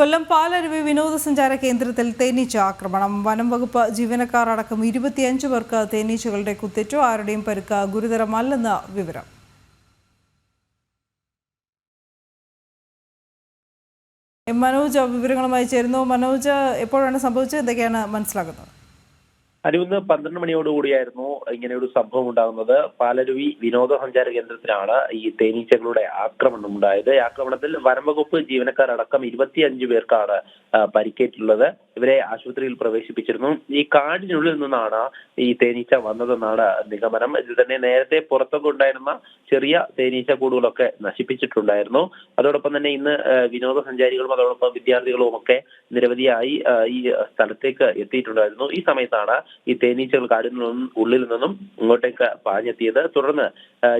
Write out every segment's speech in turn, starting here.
കൊല്ലം പാലരുവി വിനോദസഞ്ചാര കേന്ദ്രത്തിൽ തേനീച്ച ആക്രമണം. വനം വകുപ്പ് ജീവനക്കാർ അടക്കം ഇരുപത്തിയഞ്ച് പേർക്ക് തേനീച്ചകളുടെ കുത്തേറ്റോ ആരുടെയും പരുക്ക് ഗുരുതരമല്ലെന്ന് വിവരം. മനോജ് വിവരങ്ങളുമായി ചേരുന്നു. മനോജ് എപ്പോഴാണ് സംഭവിച്ചത്? എന്തൊക്കെയാണ് മനസ്സിലാക്കുന്നത്? അനുവിന്ന് പന്ത്രണ്ട് മണിയോടുകൂടിയായിരുന്നു ഇങ്ങനെ ഒരു സംഭവം ഉണ്ടാകുന്നത്. പാലരുവി വിനോദസഞ്ചാര കേന്ദ്രത്തിലാണ് ഈ തേനീച്ചകളുടെ ആക്രമണം ഉണ്ടായത്. ആക്രമണത്തിൽ വനംവകുപ്പ് ജീവനക്കാരടക്കം ഇരുപത്തിയഞ്ച് പേർക്കാണ് പരിക്കേറ്റുള്ളത് ഇവരെ ആശുപത്രിയിൽ പ്രവേശിപ്പിച്ചിരുന്നു. ഈ കാടിനുള്ളിൽ നിന്നാണ് ഈ തേനീച്ച വന്നതെന്നാണ് നിഗമനം. ഇതിൽ തന്നെ നേരത്തെ പുറത്തൊക്കെ ഉണ്ടായിരുന്ന ചെറിയ തേനീച്ച കൂടുകളൊക്കെ നശിപ്പിച്ചിട്ടുണ്ടായിരുന്നു. അതോടൊപ്പം തന്നെ ഇന്ന് വിനോദസഞ്ചാരികളും അതോടൊപ്പം വിദ്യാർത്ഥികളും ഒക്കെ നിരവധിയായി ഈ സ്ഥലത്തേക്ക് എത്തിയിട്ടുണ്ടായിരുന്നു. ഈ സമയത്താണ് ഈ തേനീച്ചകൾ കാടിൽ നിന്നും ഉള്ളിൽ നിന്നും ഇങ്ങോട്ടേക്ക് പാഞ്ഞെത്തിയത്. തുടർന്ന്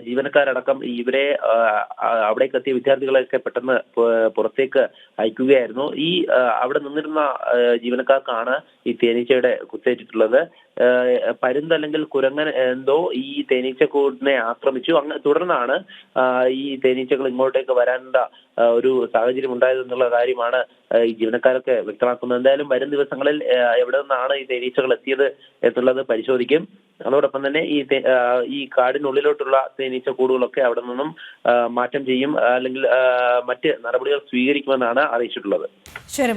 ജീവനക്കാരടക്കം ഇവരെ അവിടേക്ക് എത്തിയ വിദ്യാർത്ഥികളെയൊക്കെ പെട്ടെന്ന് പുറത്തേക്ക് അയക്കുകയായിരുന്നു. ഈ അവിടെ നിന്നിരുന്ന ജീവനക്കാർക്കാണ് ഈ തേനീച്ചയുടെ കുത്തേറ്റിട്ടുള്ളത്. പരുന്ത് അല്ലെങ്കിൽ കുരങ്ങൻ എന്തോ ഈ തേനീച്ചക്കൂടിനെ ആക്രമിച്ചു. അങ്ങ് തുടർന്നാണ് ഈ തേനീച്ചകൾ ഇങ്ങോട്ടേക്ക് വരേണ്ട ഒരു സാഹചര്യം ഉണ്ടായത് എന്നുള്ള കാര്യമാണ് ഈ ജീവനക്കാരൊക്കെ വ്യക്തമാക്കുന്നത്. എന്തായാലും വരും ദിവസങ്ങളിൽ എവിടെ നിന്നാണ് ഈ തേനീച്ചകൾ എത്തിയത് എന്നുള്ളത് പരിശോധിക്കും. അതോടൊപ്പം തന്നെ ഈ ഈ കാടിനുള്ളിലോട്ടുള്ള തേനീച്ച കൂടുകളൊക്കെ അവിടെ നിന്നും മാറ്റം ചെയ്യും. അല്ലെങ്കിൽ മറ്റ് നടപടികൾ സ്വീകരിക്കുമെന്നാണ് അറിയിച്ചിട്ടുള്ളത്. ശരി